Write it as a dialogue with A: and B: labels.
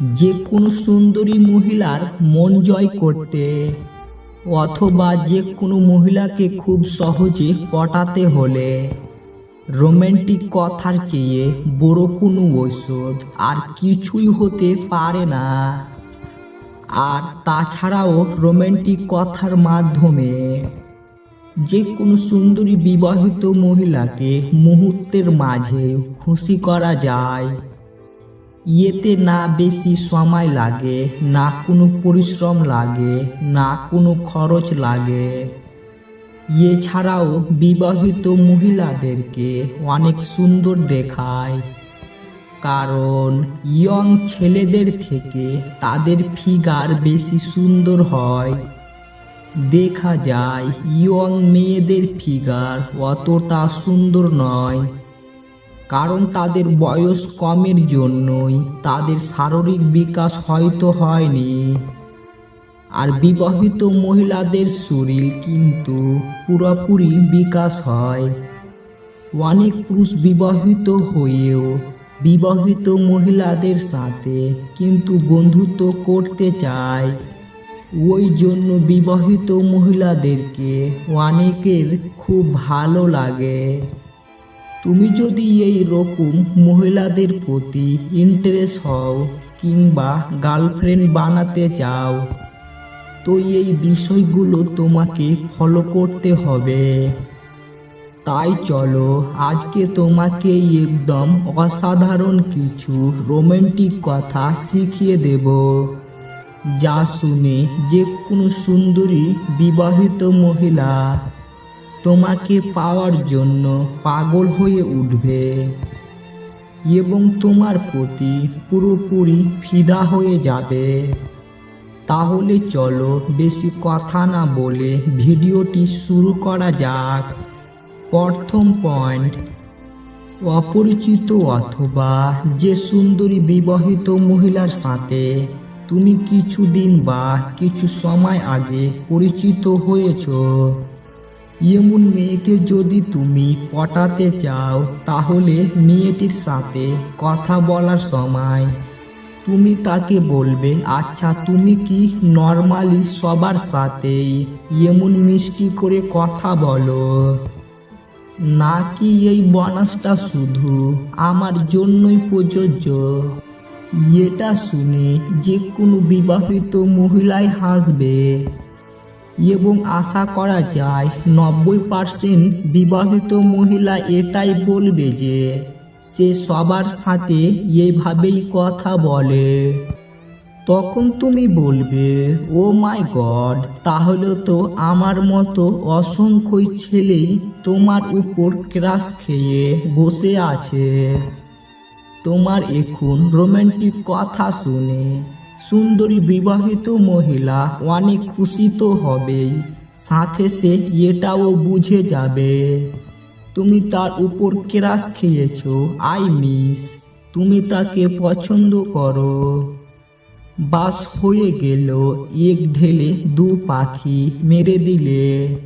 A: যে কোনো সুন্দরী মহিলার মন জয় করতে, অথবা যে কোনো মহিলাকে খুব সহজে পটাতে হলে। রোমান্টিক কথার চেয়ে বড় কোনো ঔষধ আর কিছুই হতে পারে না। আর তাছাড়াও রোমান্টিক কথার মাধ্যমে যে কোনো সুন্দরী বিবাহিত মহিলাকে মুহূর্তের মাঝে খুশি করা যায়। ইয়েতে না বেশি সময় লাগে, না কোনো পরিশ্রম লাগে, না কোনো খরচ লাগে। এছাড়াও বিবাহিত মহিলাদেরকে অনেক সুন্দর দেখায়। কারণ ইয়ং ছেলেদের থেকে তাদের ফিগার বেশি সুন্দর হয়। দেখা যায়, ইয়ং মেয়েদের ফিগার অতটা সুন্দর নয়। কারণ তাদের বয়স কমের জন্যই তাদের শারীরিক বিকাশ হয়তো হয়নি। আর বিবাহিত মহিলাদের শরীর কিন্তু পুরোপুরি বিকাশ হয়। অনেক পুরুষ বিবাহিত হয়েও বিবাহিত মহিলাদের সাথে কিন্তু বন্ধুত্ব করতে চায়। ওই জন্য বিবাহিত মহিলাদেরকে অনেকের খুব ভালো লাগে। তুমি যদি এই রকম মহিলাদের প্রতি ইন্টারেস্ট হও কিংবা গার্লফ্রেন্ড বানাতে চাও, তো এই বিষয়গুলো তোমাকে ফলো করতে হবে। তাই চলো, আজকে তোমাকে একদম অসাধারণ কিছু রোমান্টিক কথা শিখিয়ে দেব। যা শুনে যে কোনো সুন্দরী বিবাহিত মহিলা তোমাকে পাওয়ার জন্য পাগল হয়ে উঠবে এবং তোমার প্রতি পুরোপুরি ফিদা হয়ে যাবে। তাহলে চলো বেশি কথা না বলে ভিডিওটি শুরু করা যাক। প্রথম পয়েন্ট, অপরিচিত অথবা যে সুন্দরী বিবাহিত মহিলার সাথে তুমি কিছুদিন বা কিছু সময় আগে পরিচিত হয়েছো। এমন মেয়েকে যদি তুমি পটাতে চাও, তাহলে মেয়েটির সাথে কথা বলার সময় তুমি তাকে বলবে আচ্ছা তুমি কি নর্মালি সবার সাথেই এমন মিষ্টি করে কথা বলো? নাকি এই বোনাসটা শুধু আমার জন্যই প্রযোজ্য? এটা শুনে যে কোনো বিবাহিত মহিলাই হাসবে। এবং আশা করা যায় নব্বই পার্সেন্ট বিবাহিত মহিলা এটাই বলবে যে সে সবার সাথে এইভাবেই কথা বলে। তখন তুমি বলবে, ও মাই গড, তাহলে তো আমার মতো অসংখ্য ছেলেই তোমার উপর ক্রাশ খেয়ে বসে আছে। তোমার এখন রোমান্টিক কথা শুনে সুন্দরী বিবাহিত মহিলা অনেক খুশি তো হবেই। সাথে সে এটাও বুঝে যাবে। তুমি তার উপর ক্রাশ খেয়েছ, আই মিস। তুমি তাকে পছন্দ করো। বাস হয়ে গেল, এক ঢেলে দু পাখি মেরে দিলে।